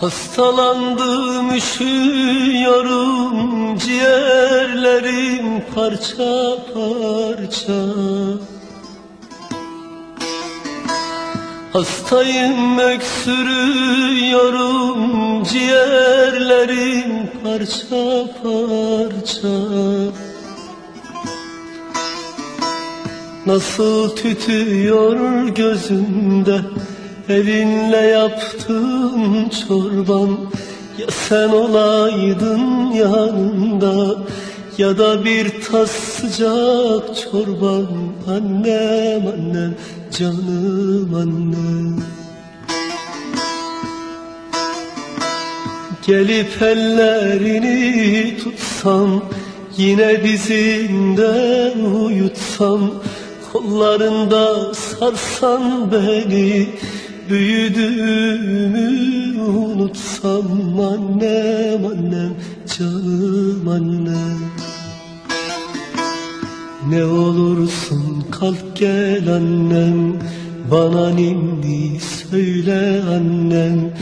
Hastalandım üşüyorum ciğerlerim parça parça. Hastayım öksürüyorum ciğerlerim parça parça. Nasıl tütüyor gözümde Elinle yaptığın çorban Ya sen olaydın yanında Ya da bir tas sıcak çorban Annem annem canım annem. Gelip ellerini tutsam Yine dizinde uyutsam Kollarında sarsan beni Büyüdüğümü unutsam Annem annem canım annem. Ne olursun kalk gel annem Bana ninni söyle annem.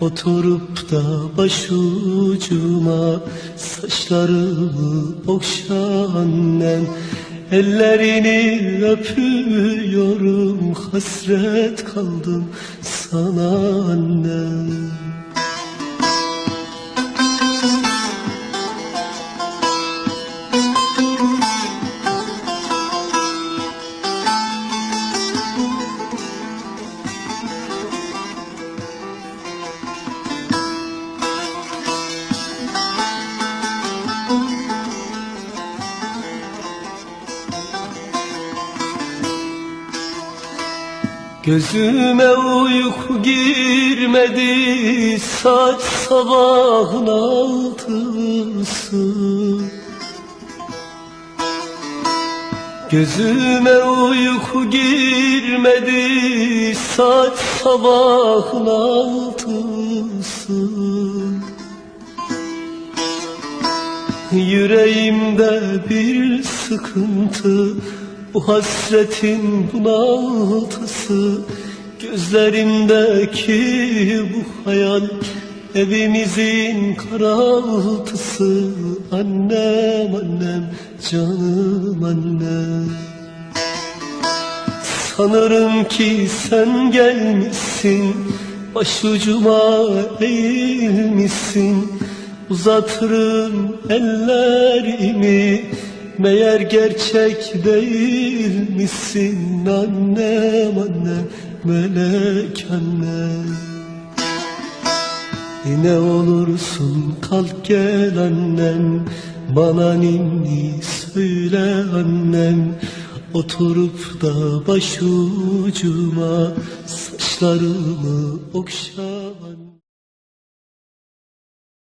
Oturup da başucuma Saçlarımı okşa annem Ellerini öpüyorum Hasret kaldım sana annem Gözüme uyku girmedi saat sabahın altısı. Gözüme uyku girmedi saat sabahın altısı. Yüreğimde bir sıkıntı Bu hasretin bunaltısı Gözlerimdeki bu hayal Evimizin karaltısı. Annem annem canım annem. Sanırım ki sen gelmişsin Başucuma eğilmişsin. Uzatırım ellerimi Meğer gerçek değil misin Annem annem melek annem? Ne olursun kalk gel annem Bana ninni söyle annem. Oturup da başucuma Saçlarımı okşa